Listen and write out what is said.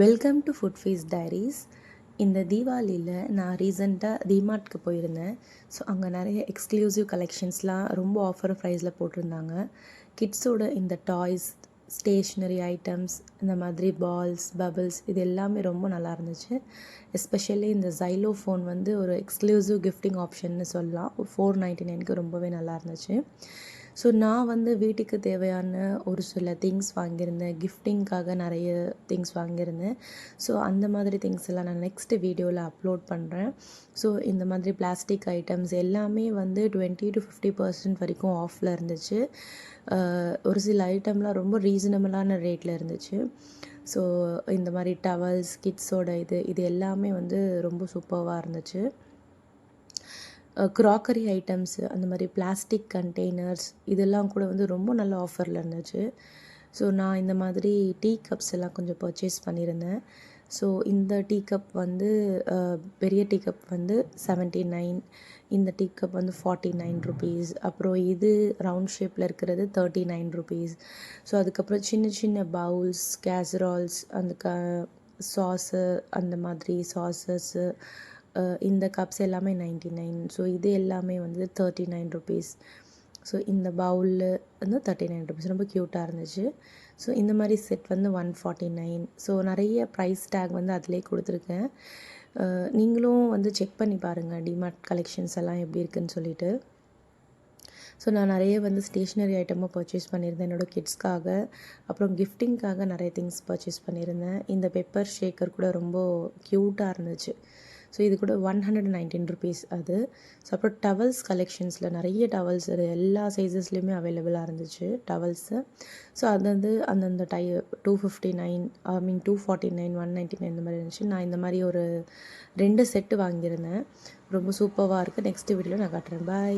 Welcome to food fees diaries இந்த தீபாவளியில் நான் ரீசெண்டாக டிமார்ட்க்கு போயிருந்தேன். ஸோ அங்கே நிறைய எக்ஸ்க்ளூசிவ் கலெக்ஷன்ஸ்லாம் ரொம்ப ஆஃபர் ப்ரைஸில் போட்டிருந்தாங்க. கிட்ஸோட இந்த டாய்ஸ் ஸ்டேஷ்னரி ஐட்டம்ஸ் இந்த மாதிரி பால்ஸ் பபிள்ஸ் இது எல்லாமே ரொம்ப நல்லா இருந்துச்சு. எஸ்பெஷலி இந்த ஜைலோ ஃபோன் வந்து ஒரு எக்ஸ்க்ளூசிவ் கிஃப்டிங் ஆப்ஷன்னு சொல்லலாம். ஃபோர் நைன்ட்டி நைனுக்கு ரொம்பவே நல்லா இருந்துச்சு. ஸோ நான் வந்து வீட்டுக்கு தேவையான ஒரு சில திங்ஸ் வாங்கியிருந்தேன். கிஃப்டிங்க்காக நிறைய திங்ஸ் வாங்கியிருந்தேன். ஸோ அந்த மாதிரி திங்ஸ் எல்லாம் நான் நெக்ஸ்ட்டு வீடியோவில் அப்லோட் பண்ணுறேன் ஸோ இந்த மாதிரி பிளாஸ்டிக் ஐட்டம்ஸ் எல்லாமே வந்து டுவெண்ட்டி டு ஃபிஃப்டி பர்சன்ட் வரைக்கும் ஆஃபில் இருந்துச்சு. ஒரு சில ஐட்டம்லாம் ரொம்ப ரீசனபிளான ரேட்டில் இருந்துச்சு. ஸோ இந்த மாதிரி டவல்ஸ் கிட்ஸோட இது இது எல்லாமே வந்து ரொம்ப சூப்பராக இருந்துச்சு. க்ராக்கரி ஐட்டம்ஸு அந்த மாதிரி பிளாஸ்டிக் கண்டெய்னர்ஸ் இதெல்லாம் கூட வந்து ரொம்ப நல்ல ஆஃபரில் இருந்துச்சு. ஸோ நான் இந்த மாதிரி டீ கப்ஸ் எல்லாம் கொஞ்சம் பர்ச்சேஸ் பண்ணியிருந்தேன். ஸோ இந்த டீ கப் வந்து பெரிய டீ கப் வந்து செவன்ட்டி நைன் இந்த டீ கப் வந்து ஃபார்ட்டி நைன் ருபீஸ் அப்புறம் இது ரவுண்ட் ஷேப்பில் இருக்கிறது தேர்ட்டி நைன் ருபீஸ் ஸோ அதுக்கப்புறம் சின்ன சின்ன பவுல்ஸ் கேசரால்ஸ் அந்த க சாஸு அந்த மாதிரி சாஸஸ்ஸு இந்த கப்ஸ் எல்லாமே நைன்ட்டி நைன் ஸோ இது எல்லாமே வந்து தேர்ட்டி நைன் ருபீஸ் ஸோ இந்த பவுலில் வந்து தேர்ட்டி நைன் ருபீஸ் ரொம்ப க்யூட்டாக இருந்துச்சு. ஸோ இந்த மாதிரி செட் வந்து ஒன் ஃபார்ட்டி நைன் ஸோ நிறைய ப்ரைஸ் டேக் வந்து அதிலே கொடுத்துருக்கேன். நீங்களும் வந்து செக் பண்ணி பாருங்கள் டிமார்ட் கலெக்ஷன்ஸ் எல்லாம் எப்படி இருக்குன்னு சொல்லிட்டு. ஸோ நான் நிறைய வந்து ஸ்டேஷ்னரி ஐட்டமும் பர்ச்சேஸ் பண்ணியிருந்தேன். என்னோடய கிட்ஸ்க்காக அப்புறம் கிஃப்டிங்க்காக நிறைய திங்ஸ் பர்ச்சேஸ் பண்ணியிருந்தேன். இந்த பெப்பர் ஷேக்கர் கூட ரொம்ப க்யூட்டாக இருந்துச்சு. ஸோ இது கூட ஒன் ஹண்ட்ரட் நைன்டீன் ருபீஸ் அது. ஸோ அப்புறம் டவல்ஸ் கலெக்ஷன்ஸில் நிறைய டவல்ஸ் எல்லா சைஸஸ்லேயுமே அவைலபிளாக இருந்துச்சு டவல்ஸு ஸோ அது வந்து அந்தந்த tie two fifty nine I mean two forty nine one ninety nine இந்த மாதிரி இருந்துச்சு. நான் இந்த மாதிரி ஒரு ரெண்டு செட்டு வாங்கியிருந்தேன். ரொம்ப சூப்பராக இருக்குது நெக்ஸ்ட் வீடியோவில் நான் காட்டுறேன். பாய்